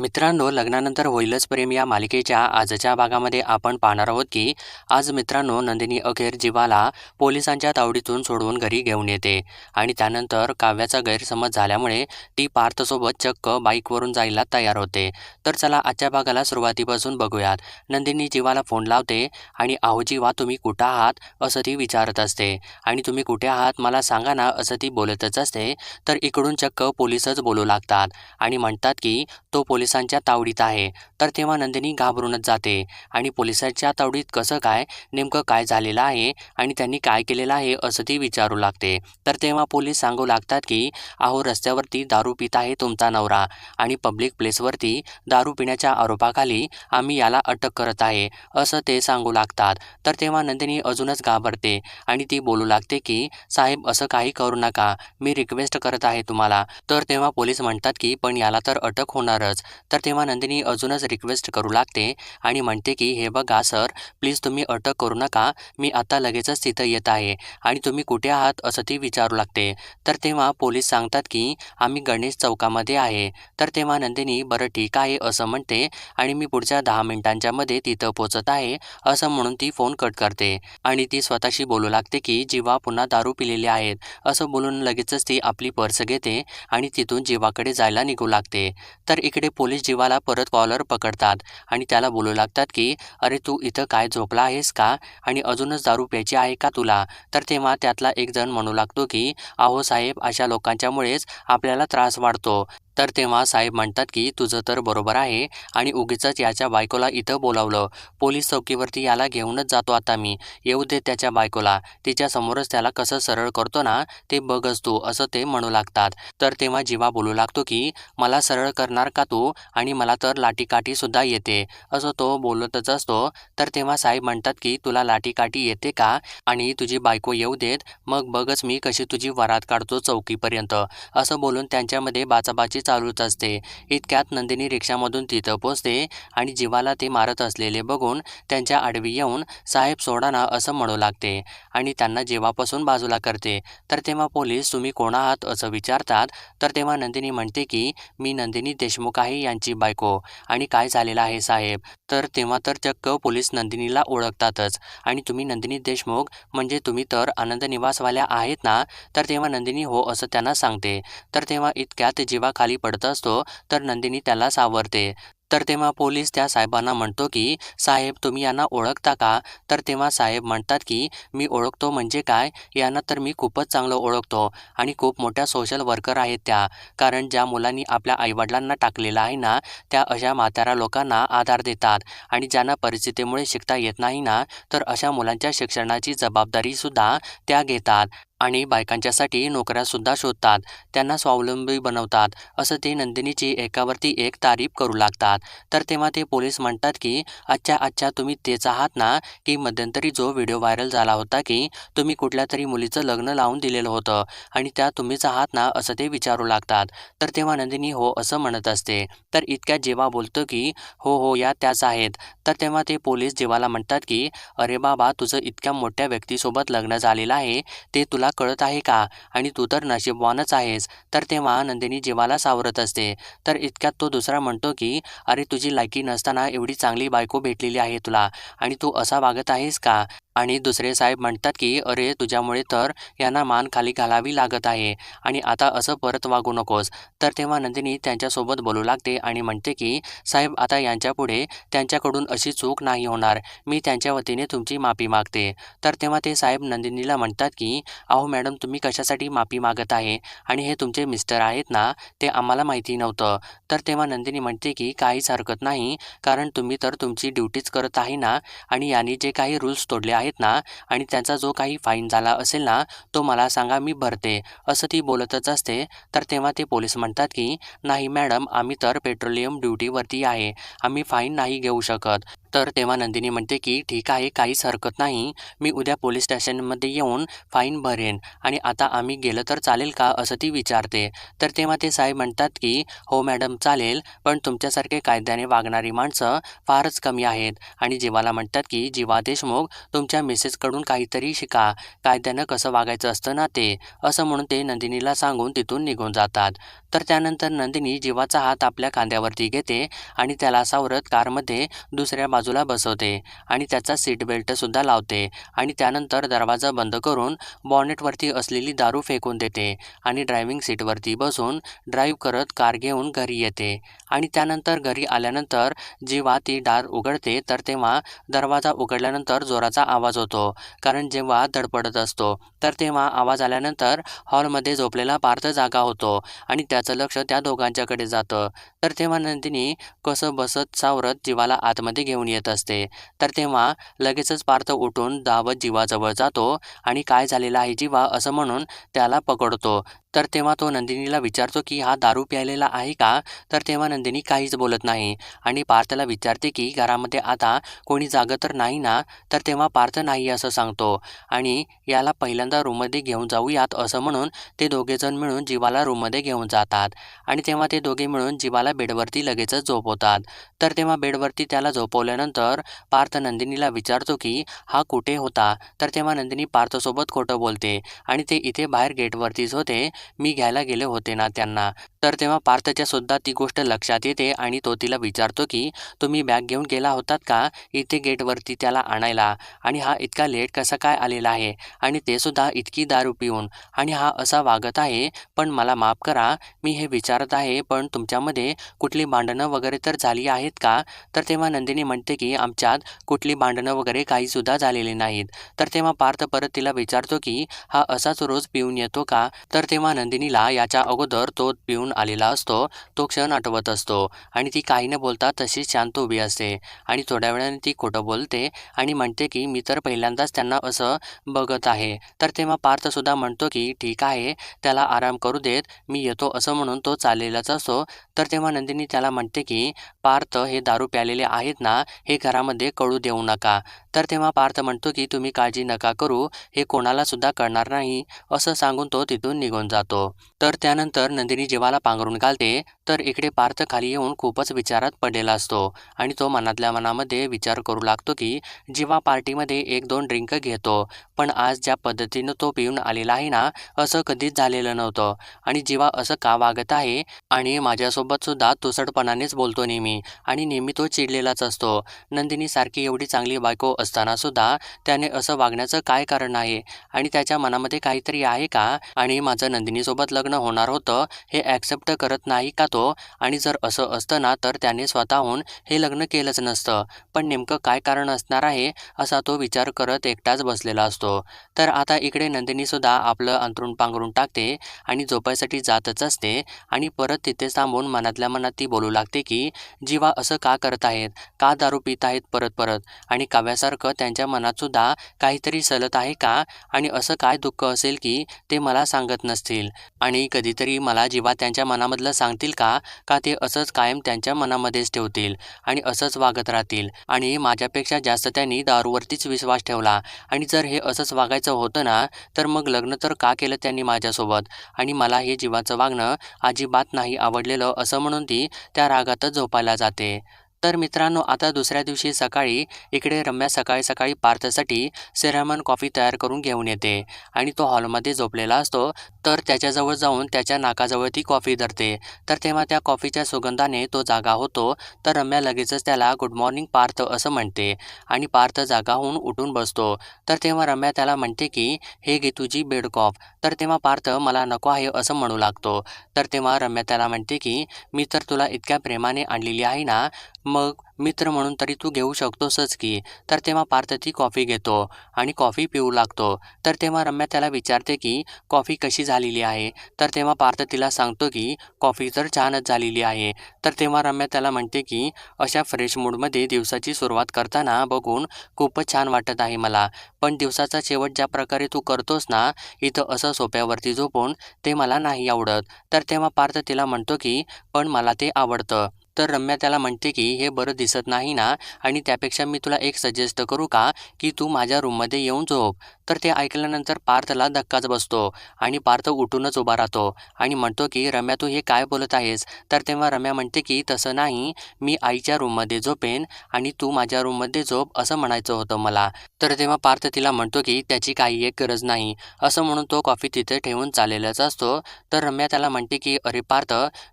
मित्रांनो लग्नानंतर होईलच प्रेम या मालिकेच्या आजच्या भागामध्ये आपण पाहणार आहोत की आज मित्रांनो नंदिनी अखेर जीवाला पोलिसांच्या तावडीतून सोडवून घरी घेऊन येते आणि त्यानंतर काव्याचा गैरसमज झाल्यामुळे ती पार्थसोबत चक्क बाईकवरून जायला तयार होते. तर चला आजच्या भागाला सुरुवातीपासून बघूयात. नंदिनी जीवाला फोन लावते आणि आहो जीवा तुम्ही कुठं आहात? असं ती विचारत असते. आणि तुम्ही कुठे आहात? मला सांगा ना असं ती बोलतच असते. तर इकडून चक्क पोलिसच बोलू लागतात आणि म्हणतात की तो पोलिसांच्या तावडीत आहे. तर तेव्हा नंदिनी घाबरूनच जाते. आणि पोलिसांच्या तावडीत कसं काय नेमकं काय झालेलं आहे आणि त्यांनी काय केलेलं आहे असं ती विचारू लागते. तर तेव्हा पोलीस सांगू लागतात की अहो रस्त्यावरती दारू पित आहे तुमचा नवरा आणि पब्लिक प्लेसवरती दारू पिण्याच्या आरोपाखाली आम्ही याला अटक करत आहे असं ते सांगू लागतात. तर तेव्हा नंदिनी अजूनच घाबरते आणि ती बोलू लागते की साहेब असं काही करू नका. मी रिक्वेस्ट करत आहे तुम्हाला. तर तेव्हा पोलीस म्हणतात की पण याला तर अटक होणारच. तर तेव्हा नंदिनी अजूनच रिक्वेस्ट करू लागते आणि म्हणते की हे बघा सर प्लीज तुम्ही अटक करू नका. मी आता लगेचच तिथं येत आहे आणि तुम्ही कुठे आहात असं ती विचारू लागते. तर तेव्हा पोलीस सांगतात की आम्ही गणेश चौकामध्ये आहे. तर तेव्हा नंदिनी बरं ठीक आहे असं म्हणते आणि मी पुढच्या दहा मिनिटांच्या मध्ये तिथं पोचत आहे असं म्हणून ती फोन कट करते. आणि ती स्वतःशी बोलू लागते की जीवा पुन्हा दारू पिलेले आहेत. असं बोलून लगेचच ती आपली पर्स घेते आणि तिथून जीवाकडे जायला निघू लागते. तर इकडे पोलीस जीवाला परत कॉलर पकडतात आणि त्याला बोलू लागतात की अरे तू इथं काय झोपला आहेस का? आणि अजूनच दारू प्यायची आहे का तुला? तर तेव्हा त्यातला एक जण म्हणू लागतो की अहो साहेब अशा लोकांच्यामुळेच आपल्याला त्रास वाढतो. तर तेव्हा साहेब म्हणतात की तुझं तर बरोबर आहे आणि उगीचच याच्या बायकोला इथं बोलावलं. पोलीस चौकीवरती याला घेऊनच जातो आता मी. येऊ दे त्याच्या बायकोला. तिच्यासमोरच त्याला कसं सरळ करतो ना ते बघच तू असं ते म्हणू लागतात. तर तेव्हा जीवा बोलू लागतो की मला सरळ करणार का तू? आणि मला तर लाठीकाठीसुद्धा येते. असं तो बोलतच असतो. तर तेव्हा साहेब म्हणतात की तुला लाठीकाठी येते का? आणि तुझी बायको येऊ देत. मग बघच मी कशी तुझी वरात काढतो चौकीपर्यंत. असं बोलून त्यांच्यामध्ये बाचाबाची चालूच असते. इतक्यात नंदिनी रिक्षामधून तिथं पोचते आणि जीवाला ते मारत असलेले बघून त्यांच्या आडवी येऊन साहेब सोडा ना असं म्हणू लागते आणि त्यांना जीवापासून बाजूला करते तर तेव्हा पोलीस तुम्ही कोण आहात? असं विचारतात. तर तेव्हा नंदिनी म्हणते की मी नंदिनी देशमुख आहे यांची बायको आणि काय झालेलं आहे साहेब? तर तेव्हा तर चक्क पोलीस नंदिनीला ओळखतातच. आणि तुम्ही नंदिनी देशमुख? म्हणजे तुम्ही तर आनंद निवासवाल्या आहेत ना? तर तेव्हा नंदिनी हो असं त्यांना सांगते. तर तेव्हा इतक्यात जीवा खाली पडत असतो तर नंदिनी त्याला सावरते तर तेव्हा पोलीस त्या साहेबांना म्हणतो की साहेब तुम्ही यांना ओळखता का? तर तेव्हा साहेब म्हणतात की मी ओळखतो म्हणजे काय? यांना तर मी खूपच चांगलं ओळखतो आणि खूप मोठ्या सोशल वर्कर आहेत त्या. कारण ज्या मुलांनी आपल्या आईवडिलांना टाकलेलं आहे ना त्या अशा म्हाताऱ्या लोकांना आधार देतात. आणि ज्यांना परिस्थितीमुळे शिकता येत नाही ना तर अशा मुलांच्या शिक्षणाची जबाबदारीसुद्धा त्या घेतात आणि बायकांच्यासाठी नोकऱ्यासुद्धा शोधतात. त्यांना स्वावलंबी बनवतात. असं ते नंदिनीची एकावरती एक तारीफ करू लागतात. तर तेव्हा ते पोलीस म्हणतात की अच्छा अच्छा तुम्ही तेच आहात ना की मध्यंतरी जो व्हिडिओ व्हायरल झाला होता की तुम्ही कुठल्या तरी मुलीचं लग्न लावून दिलेलं होतं आणि त्या तुम्हीच आहात ना असं ते विचारू लागतात. तर तेव्हा नंदिनी हो असं म्हणत असते. तर इतक्यात जेव्हा बोलतो की हो हो या त्याच आहेत. तर तेव्हा ते पोलीस जेवाला म्हणतात की अरे बाबा तुझं इतक्या मोठ्या व्यक्तीसोबत लग्न झालेलं आहे ते तुला कळत आहे का? आणि तू तर नशीबवानच आहेस. तर तेव्हा नंदिनी जीवाला सावरत असते. तर इतक्यात तो दुसरा म्हणतो की अरे तुझी लायकी नसताना एवढी चांगली बायको भेटलेली आहे तुला आणि तू असा वागत आहेस का? आणि दुसरे साहेब म्हणतात की अरे तुझ्यामुळे तर यांना मान खाली घालावी लागत आहे आणि आता असं परत वागू नकोस. तर तेव्हा नंदिनी त्यांच्यासोबत बोलू लागते आणि म्हणते की साहेब आता यांच्यापुढे त्यांच्याकडून अशी चूक नाही होणार. मी त्यांच्या वतीने तुमची माफी मागते. तर तेव्हा ते साहेब नंदिनीला म्हणतात की अहो मॅडम तुम्ही कशासाठी माफी मागत आहे? आणि हे तुमचे मिस्टर आहेत ना ते आम्हाला माहिती नव्हतं. तर तेव्हा नंदिनी म्हणते की काहीच हरकत नाही कारण तुम्ही तर तुमची ड्युटीच करत आहे ना आणि यांनी जे काही रूल्स तोडले आहेत ना आणि त्यांचा जो काही फाईन झाला असेल ना तो मला सांगा मी भरते. असं ती बोलतच असते. तर तेव्हा ते पोलीस म्हणतात की नाही मॅडम आम्ही तर पेट्रोलियम ड्युटीवरती आहे. आम्ही फाईन नाही घेऊ शकत. तर तेव्हा नंदिनी म्हणते की ठीक आहे काहीच हरकत नाही. मी उद्या पोलीस स्टेशनमध्ये येऊन फाईन भरेन आणि आता आम्ही गेलं तर चालेल का? असं ती विचारते. तर तेव्हा ते साहेब म्हणतात की हो मॅडम चालेल पण तुमच्यासारखे कायद्याने वागणारी माणसं फारच कमी आहेत. आणि जीवाला म्हणतात की जीवा देशमुख तुमच्या मिसेसकडून काहीतरी शिका. कायद्यानं कसं वागायचं असतं ना ते? असं म्हणून ते नंदिनीला सांगून तिथून निघून जातात. तर त्यानंतर नंदिनी जीवाचा हात आपल्या खांद्यावरती घेते आणि त्याला सावरत कारमध्ये दुसऱ्या बाजूला बसवते आणि त्याचा सीट बेल्टसुद्धा लावते आणि त्यानंतर दरवाजा बंद करून बॉनेटवरती असलेली दारू फेकून देते आणि ड्रायव्हिंग सीटवरती बसून ड्राईव्ह करत कार घेऊन घरी येते. आणि त्यानंतर घरी आल्यानंतर जेव्हा ती दार उघडते तर तेव्हा दरवाजा उघडल्यानंतर जोराचा आवाज होतो. कारण जेव्हा धडपडत असतो तर तेव्हा आवाज आल्यानंतर हॉलमध्ये झोपलेला पार्थ जागा होतो आणि त्याचं लक्ष त्या दोघांच्याकडे जातं. तर तेव्हा नंदिनी कसं बसत सावरत जीवाला आतमध्ये घेऊन येत असते. तर तेव्हा लगेचच पार्थ उठून धावत जीवाजवळ जातो आणि काय झालेलं आहे जीवा असं म्हणून त्याला पकडतो. तर तेव्हा तो नंदिनीला विचारतो की हा दारू प्यायलेला आहे का? तर तेव्हा नंदिनी काहीच बोलत नाही. आणि पार्थला विचारते की घरामध्ये आता कोणी जागं तर नाही ना? तर तेव्हा पार्थ नाही असं सांगतो. आणि याला पहिल्यांदा रूममध्ये घेऊन जाऊयात असं म्हणून ते दोघेजण मिळून जीवाला रूममध्ये घेऊन जातात. आणि तेव्हा ते दोघे मिळून जीवाला बेडवरती लगेचच झोपवतात. तर तेव्हा बेडवरती त्याला झोपवल्यानंतर पार्थ नंदिनीला विचारतो की हा कुठे होता? तर तेव्हा नंदिनी पार्थसोबत खोटं बोलते. आणि ते इथे बाहेर गेटवरतीच होते. मी घ्यायला गेले होते ना त्यांना. तर तेव्हा पार्थच्या सुद्धा ती गोष्ट लक्षात येते आणि तो तिला विचारतो की तुम्ही बॅग घेऊन गेला होतात का इथे गेटवरती त्याला आणायला? आणि हा इतका लेट कसा काय आलेला आहे? आणि ते सुद्धा इतकी दारू पिऊन. आणि हा असा वागत आहे पण मला माफ करा मी हे विचारत आहे पण तुमच्यामध्ये कुठली भांडणं वगैरे तर झाली आहेत का? तर तेव्हा नंदिनी म्हणते की आमच्यात कुठली भांडणं वगैरे काहीसुद्धा झालेली नाहीत. तर तेव्हा पार्थ परत तिला विचारतो की हा असाच रोज पिऊन येतो का? तर तेव्हा नंदिनीला याच्या अगोदर तो पिऊन आलेला असतो तो क्षण आठवत असतो. आणि ती काही न बोलता तशीच शांत उभी असते. आणि थोड्या वेळाने ती खोटं बोलते आणि म्हणते की मी तर पहिल्यांदाच त्यांना असं बघत आहे. तर तेव्हा पार्थसुद्धा म्हणतो की ठीक आहे त्याला आराम करू देत मी येतो असं म्हणून तो चाललेलाच असतो तर तेव्हा नंदिनी त्याला म्हणते की पार्थ हे दारू प्यालेले आहेत ना हे घरामध्ये कळू देऊ नका. तर तेव्हा पार्थ म्हणतो की तुम्ही काळजी नका करू हे कोणाला सुद्धा कळणार नाही असं सांगून तो तिथून निघून जातो. तर त्यानंतर नंदिनी जीवाला पांघरून घालते तर इकडे पार्थ खाली येऊन खूपच विचारात पडलेला असतो आणि तो मनातल्या मनामध्ये विचार करू लागतो की जीवा पार्टीमध्ये एक दोन ड्रिंक घेतो पण आज ज्या पद्धतीनं तो पिऊन आलेला आहे ना असं कधीच झालेलं नव्हतं. आणि जीवा असं का वागत आहे? आणि माझ्यासोबत सुद्धा तुसटपणानेच बोलतो नेहमी आणि नेहमी तो चिडलेलाच असतो. नंदिनी सारखी एवढी चांगली बायको असताना सुद्धा त्याने असं वागण्याचं काय कारण आहे? आणि त्याच्या मनामध्ये काहीतरी आहे का? आणि माझं नंदिनीसोबत लग्न लग्न होणार होतं हे ॲक्सेप्ट करत नाही का तो? आणि जर असं असतं ना तर त्याने स्वतःहून हे लग्न केलंच नसतं. पण नेमकं काय कारण असणार आहे असा तो विचार करत एकटाच बसलेला असतो. तर आता इकडे नंदिनीसुद्धा आपलं अंतरून पांघरून टाकते आणि झोपायसाठी जातच असते आणि परत तिथे थांबून मनातल्या मनात ती बोलू लागते की जीवा असं का करत आहेत? का दारू पित आहेत परत परत? आणि काव्यासारखं त्यांच्या मनातसुद्धा काहीतरी सलत आहे का? आणि असं काय दुःख असेल की ते मला सांगत नसतील. आणि कधीतरी मला जेव्हा त्यांच्या मनामधलं सांगतील का? का ते असंच कायम त्यांच्या मनामध्येच ठेवतील आणि असंच वागत राहतील? आणि माझ्यापेक्षा जास्त त्यांनी दारूवरतीच विश्वास ठेवला. आणि जर हे असंच वागायचं होतं ना तर मग लग्न तर का केलं त्यांनी माझ्यासोबत? आणि मला हे जीवाचं वागणं अजिबात नाही आवडलेलं असं म्हणून ती त्या रागातच झोपायला जाते. तर मित्रांनो आता दुसऱ्या दिवशी सकाळी इकडे रम्या सकाळी सकाळी पार्थसाठी सेरामन कॉफी तयार करून घेऊन येते आणि तो हॉलमध्ये झोपलेला असतो. तर त्याच्याजवळ जाऊन त्याच्या नाकाजवळ ती कॉफी धरते. तर तेव्हा त्या कॉफीच्या सुगंधाने तो जागा होतो. तर रम्या लगेचच त्याला गुड मॉर्निंग पार्थ असं म्हणते आणि पार्थ जागाहून उठून बसतो. तर तेव्हा रम्या त्याला म्हणते की हे घे तुझी बेड कॉफ. तर तेव्हा पार्थ मला नको आहे असं म्हणू लागतो. तर तेव्हा रम्या त्याला म्हणते की मी तर तुला इतक्या प्रेमाने आणलेली आहे ना मग मित्र म्हणून तरी तू घेऊ शकतोसच की. तर तेव्हा पार्थ ती कॉफी घेतो आणि कॉफी पिऊ लागतो. तर तेव्हा रम्या त्याला विचारते की कॉफी कशी झालेली आहे? तर तेव्हा पार्थ तिला सांगतो की कॉफी तर छानच झालेली आहे. तर तेव्हा रम्या त्याला म्हणते की अशा फ्रेश मूडमध्ये दिवसाची सुरुवात करताना बघून खूपच छान वाटत आहे मला. पण दिवसाचा शेवट ज्या प्रकारे तू करतोस ना इथं असं सोप्यावरती झोपून ते मला नाही आवडत. तर तेव्हा पार्थ तिला म्हणतो की पण मला ते आवडतं. तर रम्या त्याला म्हणते की हे बरं दिसत नाही ना आणि त्यापेक्षा मी तुला एक सजेस्ट करू का की तू माझ्या रूममध्ये येऊन झोप. तर ते ऐकल्यानंतर पार्थला धक्काच बसतो आणि पार्थ उठूनच उभा राहतो आणि म्हणतो की रम्या तू हे काय बोलत आहेस? तर तेव्हा रम्या म्हणते की तसं नाही मी आईच्या रूममध्ये झोपेन आणि तू माझ्या रूममध्ये झोप असं म्हणायचं होतं मला. तर तेव्हा पार्थ तिला म्हणतो की त्याची काही एक गरज नाही असं म्हणून तो कॉफी तिथे ठेवून चाललेलाच असतो. तर रम्या त्याला म्हणते की अरे पार्थ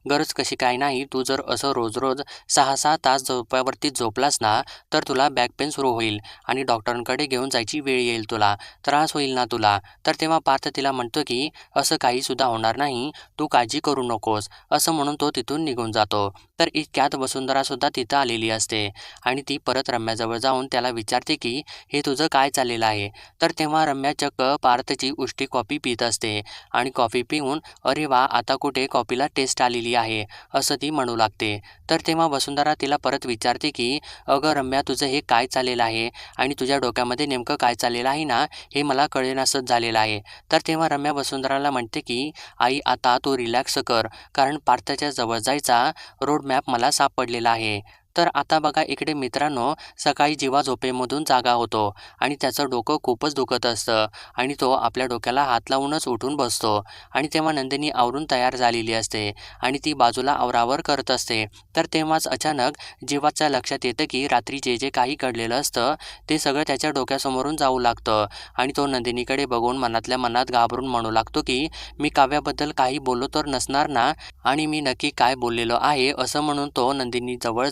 गरज कशी काय नाही तू जर असं रोज रोज सहा सहा तास झोपावरती झोपलास ना तर तुला बॅक पेन सुरू होईल आणि डॉक्टरांकडे घेऊन जायची वेळ येईल तुला. त्रास होईल ना तुला? तर तेव्हा पार्थ तिला म्हणतो की असं काहीसुद्धा होणार नाही. तू काळजी करू नकोस. असं म्हणून तो तिथून निघून जातो. तर इतक्यात वसुंधरासुद्धा तिथं आलेली असते. आणि ती परत रम्याजवळ जाऊन त्याला विचारते की हे तुझं काय चाललेलं आहे? तर तेव्हा रम्या चक्क पार्थची उष्टी कॉफी पित असते. आणि कॉफी पिऊन अरे वा आता कुठे कॉफीला टेस्ट आलेली आहे? असं ती म्हणू लागते. तर तेव्हा वसुंधरा तिला परत विचारते की अगं रम्या तुझं हे काय चाललेलं आहे? आणि तुझ्या डोक्यामध्ये नेमकं काय चाललेलं आहे ना? हे मला कळेनासच झालेलं आहे. तर तेव्हा रम्या वसुंधराला म्हणते की आई आता तू रिलॅक्स कर. कारण पार्थच्या जवळ जायचा रोड मॅप मला सापडलेला आहे. तर आता बघा इकडे मित्रांनो सकाळी जीवा झोपेमधून जागा होतो आणि त्याचं डोकं खूपच दुखत असतं आणि तो आपल्या डोक्याला हात लावूनच उठून बसतो आणि तेव्हा नंदिनी आवरून तयार झालेली असते आणि ती बाजूला आवरावर करत असते. तर तेव्हाच अचानक जीवाच्या लक्षात येतं की रात्री जे जे काही घडलेलं असतं ते सगळं त्याच्या डोक्यासमोरून जाऊ लागतं आणि तो नंदिनीकडे बघून मनातल्या मनात घाबरून म्हणू लागतो की मी काव्याबद्दल काही बोललो तर नसणार ना आणि मी नक्की काय बोललेलो आहे असं म्हणून तो नंदिनी जवळ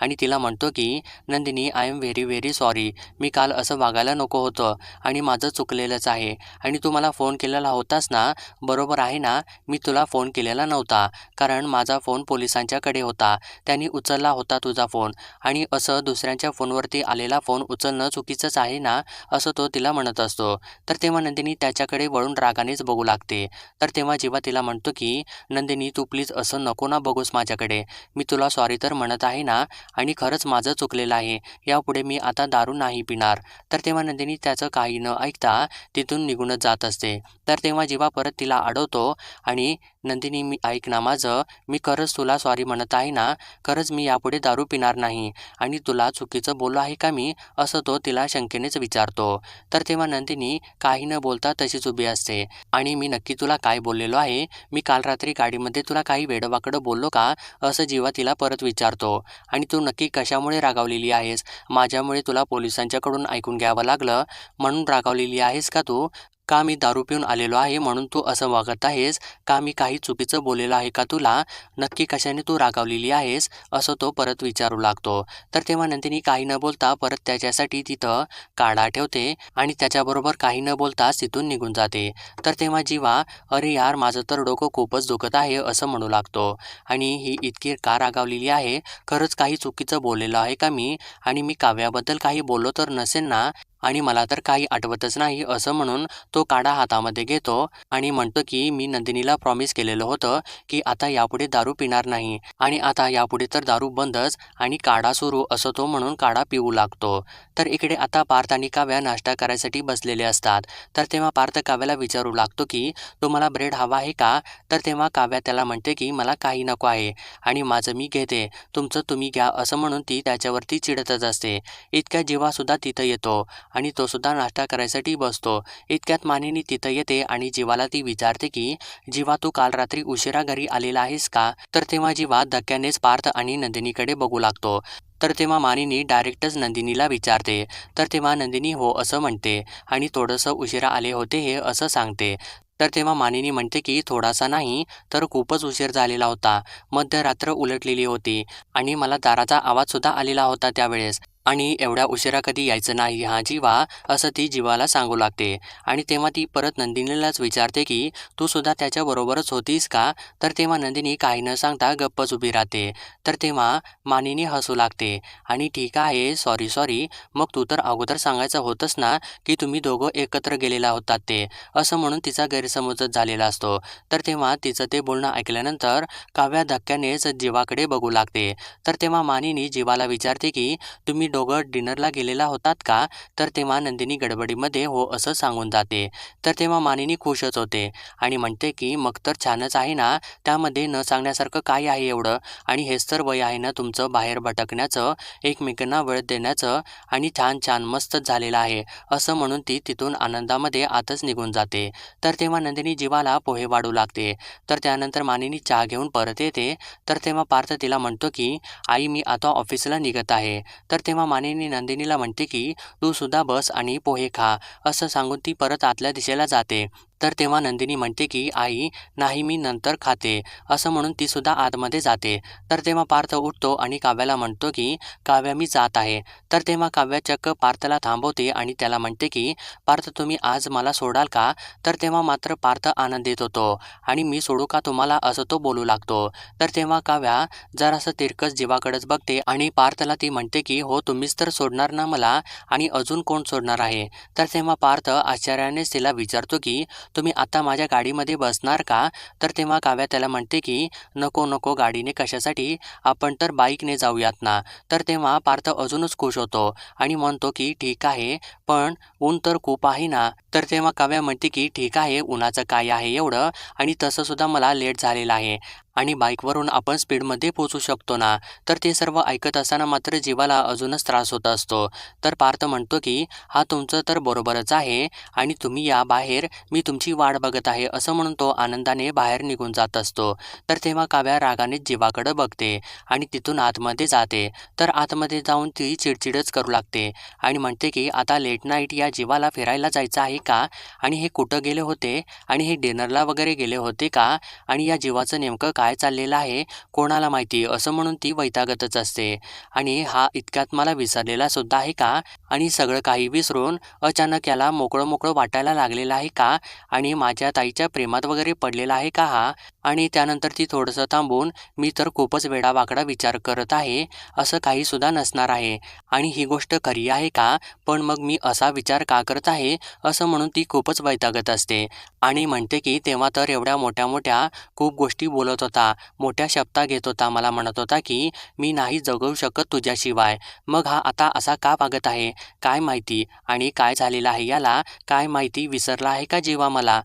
आणि तिला म्हणतो की Nandini I am very very sorry मी काल असं वागायला नको होतं आणि माझं चुकलेलंच आहे. आणि तू मला फोन केलेला होतास ना बरोबर आहे ना? मी तुला फोन केलेला नव्हता. कारण माझा फोन पोलिसांच्याकडे होता. त्यांनी उचलला होता तुझा फोन आणि असं दुसऱ्यांच्या फोनवरती आलेला फोन उचलणं चुकीचंच आहे ना असं तो तिला म्हणत असतो. तर तेव्हा नंदिनी त्याच्याकडे वळून रागानेच बघू लागते. तर तेव्हा जेव्हा तिला म्हणतो की नंदिनी तू प्लीज असं नको ना बघूस माझ्याकडे. मी तुला सॉरी तर म्हणत आहे ना आणि खरंच माझं चुकलेलं आहे. यापुढे मी आता दारू नाही पिणार. तर तेव्हा नंदिनी त्याचं काही न ऐकता तिथून निघूनच जात असते. तर तेव्हा जेव्हा परत तिला अडवतो आणि नंदिनी मी ऐक ना माझं. मी खरंच तुला सॉरी म्हणत आहे ना. खरंच मी यापुढे दारू पिणार नाही. आणि तुला चुकीचं बोललो आहे का मी? असं तो तिला शंकेनेच विचारतो. तर तेव्हा नंदिनी काही न बोलता तशीच उभी असते. आणि मी नक्की तुला काय बोललेलो आहे? मी काल रात्री गाडीमध्ये तुला काही वेडवाकडं बोललो का? असं जीवा तिला परत विचारतो. आणि तू नक्की कशामुळे रागावलेली आहेस? माझ्यामुळे तुला पोलिसांच्याकडून ऐकून घ्यावं लागलं? म्हणून रागावलेली आहेस का तू? का मी दारू पिऊन आलेलो आहे म्हणून तू असं वागत आहेस? का मी काही चुकीचं बोललेलं आहे का तुला? नक्की कशाने तू रागावलेली आहेस? असं तो परत विचारू लागतो. तर तेव्हा नंदिनी काही न बोलता परत त्याच्यासाठी तिथं काढा ठेवते आणि त्याच्याबरोबर काही न बोलताच तिथून निघून जाते. तर तेव्हा जीवा अरे यार माझं तर डोकं खूपच दुखत आहे असं म्हणू लागतो. आणि ही इतकी का रागावलेली आहे? खरंच काही चुकीचं बोललेलं आहे का मी? आणि मी काव्याबद्दल काही बोललो तर नसेल ना? आणि मला तर काही आठवतच नाही असं म्हणून तो काढा हातामध्ये घेतो आणि म्हणतो की मी नंदिनीला प्रॉमिस केलेलं होतं की आता यापुढे दारू पिणार नाही. आणि आता यापुढे तर दारू बंदच आणि काढा सुरू असं तो म्हणून काढा पिऊ लागतो. तर इकडे आता पार्थ आणि काव्या नाश्ता करायसाठी बसलेले असतात. तर तेव्हा पार्थ काव्याला विचारू लागतो की तुम्हाला ब्रेड हवा आहे का? तर तेव्हा काव्या त्याला म्हणते की मला काही नको आहे आणि माझं मी घेते. तुमचं तुम्ही घ्या असं म्हणून ती त्याच्यावरती चिडतच असते. इतक्या जीवासुद्धा तिथं येतो. आणि तो सुद्धा नाश्ता करायसाठी बसतो. इतक्यात मानिनी तिथं येते आणि जीवाला ती विचारते की जीवा तू काल रात्री उशिरा घरी आलेला आहेस का? तर तेव्हा जीवा धक्क्यानेच पार्थ आणि नंदिनीकडे बघू लागतो. तर तेव्हा मानिनी डायरेक्टच नंदिनीला विचारते. तर तेव्हा नंदिनी हो असं म्हणते आणि थोडंसं उशिरा आले होते हे असं सांगते. तर तेव्हा मानिनी म्हणते की थोडासा नाही तर खूपच उशीर झालेला होता. मध्यरात्र उलटलेली होती आणि मला दाराचा आवाजसुद्धा आलेला होता त्यावेळेस. आणि एवढ्या उशिरा कधी यायचं नाही हा जीवा असं ती जीवाला सांगू लागते. आणि तेव्हा ती परत नंदिनीलाच विचारते की तू सुद्धा त्याच्याबरोबरच होतीस का? तर तेव्हा नंदिनी काही न सांगता गप्पच उभी राहते. तर तेव्हा मानिनी हसू लागते. आणि ठीक आहे सॉरी सॉरी मग तू तर अगोदर सांगायचं होतंच ना की तुम्ही दोघं एकत्र गेलेला होतात ते. असं म्हणून तिचा गैरसमजच झालेला असतो. तर तेव्हा तिचं ते बोलणं ऐकल्यानंतर काव्या धक्क्यानेच जीवाकडे बघू लागते. तर तेव्हा मानिनी जीवाला विचारते की तुम्ही दोघं डिनरला गेलेला होतात का? तर तेव्हा नंदिनी गडबडीमध्ये हो असं सांगून जाते. तर तेव्हा मानिनी खुशच होते आणि म्हणते की मग तर छानच आहे ना? त्यामध्ये न सांगण्यासारखं काय आहे एवढं? आणि हेच तर वय आहे ना तुमचं बाहेर भटकण्याचं एकमेकांना वेळ देण्याचं आणि छान छान मस्तच झालेलं आहे असं म्हणून ती तिथून आनंदामध्ये आतच निघून जाते. तर तेव्हा नंदिनी जीवाला पोहे वाढू लागते. तर त्यानंतर मानिनी चहा घेऊन परत येते. तर तेव्हा पार्थ तिला म्हणतो की आई मी आता ऑफिसला निघत आहे. तर तेव्हा मानेनी नंदिनीला म्हणते की तू सुद्धा बस आणि पोहे खा असं सांगून ती परत आतल्या दिशेला जाते. तर तेव्हा नंदिनी म्हणते की आई नाही मी नंतर खाते. असं म्हणून ती सुद्धा आतमध्ये जाते. तर तेव्हा पार्थ उठतो आणि काव्याला म्हणतो की काव्या मी जात आहे. तर तेव्हा काव्या चक्क पार्थला थांबवते आणि त्याला म्हणते की पार्थ तुम्ही आज मला सोडाल का? तर तेव्हा मात्र पार्थ आनंदित होतो आणि मी सोडू का तुम्हाला? असं तो बोलू लागतो. तर तेव्हा काव्या जरासं तिरकस जीवाकडेच बघते आणि पार्थला ती म्हणते की हो तुम्हीच तर सोडणार ना मला आणि अजून कोण सोडणार आहे? तर तेव्हा पार्थ आश्चर्यानेच तिला विचारतो की तुम्ही आता माझ्या गाडीमध्ये बसणार का? तर तेव्हा काव्या त्याला म्हणते की नको नको गाडीने कशासाठी? आपण तर बाईकने जाऊयात ना. तर तेव्हा पार्थ अजूनच खुश होतो आणि म्हणतो की ठीक आहे पण ऊन तर खूप आहे ना. तर तेव्हा काव्या म्हणते की ठीक आहे उन्हाचं काय आहे एवढं? आणि तसंसुद्धा मला लेट झालेलं आहे. आणि बाईकवरून आपण स्पीडमध्ये पोचू शकतो ना? तर ते सर्व ऐकत असताना मात्र जीवाला अजूनच त्रास होत असतो. तर पार्थ म्हणतो की हा तुमचं तर बरोबरच आहे आणि तुम्ही या बाहेर मी तुमची वाट बघत आहे असं म्हणून तो आनंदाने बाहेर निघून जात असतो. तर तेव्हा काव्या रागाने जीवाकडं बघते आणि तिथून आतमध्ये जाते. तर आतमध्ये जाऊन ती चिडचिडच करू लागते आणि म्हणते की आता लेट नाईट या जीवाला फिरायला जायचं आहे का? आणि हे कुठं गेले होते? आणि हे डिनरला वगैरे गेले होते का? आणि या जीवाचं नेमकं काय चाललेलं आहे कोणाला माहिती? असं म्हणून ती वैतागतच असते. आणि हा इतक्यात मला विसरलेला सुद्धा आहे का? आणि सगळं काही विसरून अचानक याला मोकळं मोकळं वाटायला लागलेलं आहे का? आणि माझ्या ताईच्या प्रेमात वगैरे पडलेला आहे का हा? आणि त्यानंतर ती थोडंसं थांबून मी तर खूपच वेडावाकडा विचार करत आहे असं काही सुद्धा नसणार आहे. आणि ही गोष्ट खरी आहे का? पण मग मी असा विचार का करत आहे? असं म्हणून ती खूपच वैतागत असते. आणि म्हणते की तेव्हा तर एवढ्या मोठ्या मोठ्या खूप गोष्टी बोलत होता मोठ्या शब्दा घेत होता. मला म्हणत होता की मी नाही जगवू शकत तुझ्याशिवाय. मग हा आता असा का वागत आहे? काय माहिती? आणि काय झालेलं आहे याला? काय माहिती विसरला आहे का जीवा मला?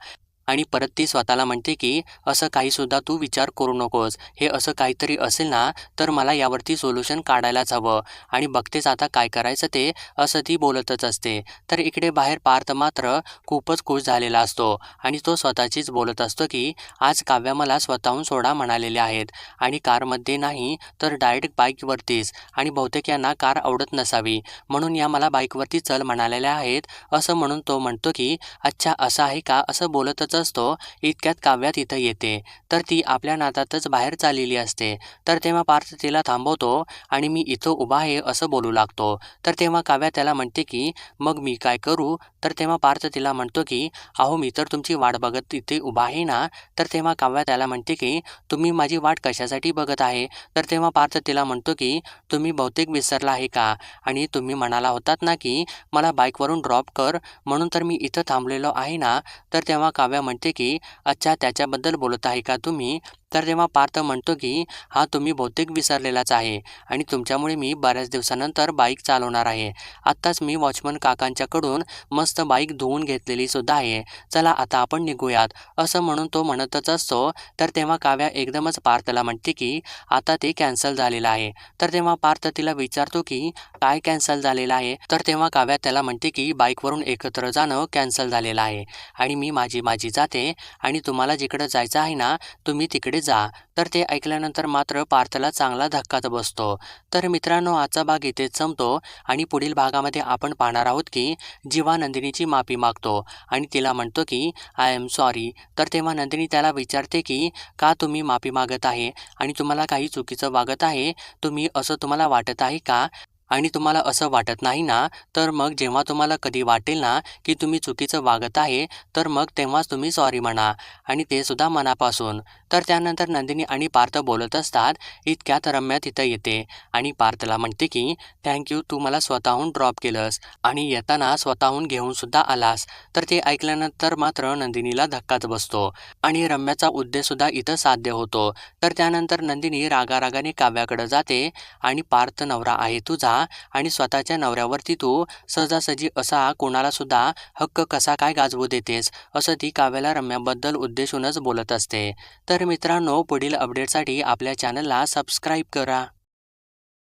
आणि परत ती स्वतःला म्हणते की असं काहीसुद्धा तू विचार करू नकोस. हे असं काहीतरी असेल ना तर मला यावरती सोल्युशन काढायलाच हवं. आणि बघतेच आता काय करायचं ते असं ती बोलतच असते. तर इकडे बाहेर पार्थ मात्र खूपच खुश झालेला असतो आणि तो स्वतःचीच बोलत असतो की आज काव्या मला स्वतःहून सोडा म्हणालेले आहेत. आणि कारमध्ये नाही तर डायरेक्ट बाईकवरतीच. आणि बहुतेक यांना कार आवडत नसावी. म्हणून या मला बाईकवरती चल म्हणालेल्या आहेत असं म्हणून तो म्हणतो की अच्छा असं आहे का? असं बोलतच असतो इतक्यात काव्या तिथं येते. तर ती आपल्या नातातच बाहेर चाललेली असते. तर तेव्हा पार्थ तिला थांबवतो आणि मी इथं उभा आहे असं बोलू लागतो. तर तेव्हा काव्या त्याला म्हणते की मग मी काय करू? तर तेव्हा पार्थ तिला म्हणतो की अहो मी तर तुमची वाट बघत इथे उभा आहे ना. तर तेव्हा काव्या त्याला म्हणते की तुम्ही माझी वाट कशासाठी बघत आहे? तर तेव्हा पार्थ तिला म्हणतो की तुम्ही बहुतेक विसरला आहे का? आणि तुम्ही म्हणाला होतात ना की मला बाईकवरून ड्रॉप कर म्हणून तर मी इथं थांबलेलो आहे ना. तर तेव्हा काव्या म्हणते की अच्छा त्याच्याबद्दल बोलत आहे का तुम्ही? तर तेव्हा पार्थ म्हणतो की हा तुम्ही बहुतेक विसरलेलाच आहे आणि तुमच्यामुळे मी बऱ्याच दिवसानंतर बाईक चालवणार आहे. आत्ताच मी वॉचमन काकांच्याकडून मस्त बाईक धुवून घेतलेली सुद्धा आहे. चला आता आपण निघूयात. असं म्हणून तो म्हणतच असतो. तर तेव्हा काव्या एकदमच पार्थला म्हणते की आता ते कॅन्सल झालेलं आहे. तर तेव्हा पार्थ तिला विचारतो की काय कॅन्सल झालेलं आहे? तर तेव्हा काव्या त्याला म्हणते की बाईकवरून एकत्र जाणं कॅन्सल झालेलं आहे आणि मी माझी माझी जाते आणि तुम्हाला जिकडं जायचं आहे ना तुम्ही तिकडे जा. तर ते ऐकल्यानंतर मात्र पार्थला चांगला धक्काच बसतो. तर मित्रांनो आजचा भाग इथेच संपतो आणि पुढील भागामध्ये आपण पाहणार आहोत की जीवा नंदिनीची माफी मागतो आणि तिला म्हणतो की आय एम सॉरी. तर तेव्हा नंदिनी त्याला विचारते की का तुम्ही माफी मागत आहे आणि तुम्हाला काही चुकीचं वागत आहे? तुम्ही असं तुम्हाला वाटत आहे का? आणि तुम्हाला असं वाटत नाही ना? तर मग जेव्हा तुम्हाला कधी वाटेल ना की तुम्ही चुकीचं वागत आहे तर मग तेव्हाच तुम्ही सॉरी म्हणा आणि ते सुद्धा मनापासून. तर त्यानंतर नंदिनी आणि पार्थ बोलत असतात इतक्यात रम्या तिथं येते. आणि पार्थला म्हणते की थँक्यू तू मला स्वतःहून ड्रॉप केलंस आणि येताना स्वतःहून घेऊन सुद्धा आलास. तर ते ऐकल्यानंतर मात्र नंदिनीला धक्काच बसतो आणि रम्याचा उद्देशसुद्धा इथं साध्य होतो. तर त्यानंतर नंदिनी रागारागाने काव्याकडे जाते आणि पार्थ नवरा आहे तुझा आणि स्वतःच्या नवऱ्यावरती तू सहजासहजी असा कोणाला सुद्धा हक्क कसा काय गाजवू देतेस? असं ती काव्याला रम्याबद्दल उद्देशूनच बोलत असते. तर तर मित्रांनो पुढील अपडेटसाठी आपल्या चॅनलला सबस्क्राईब करा.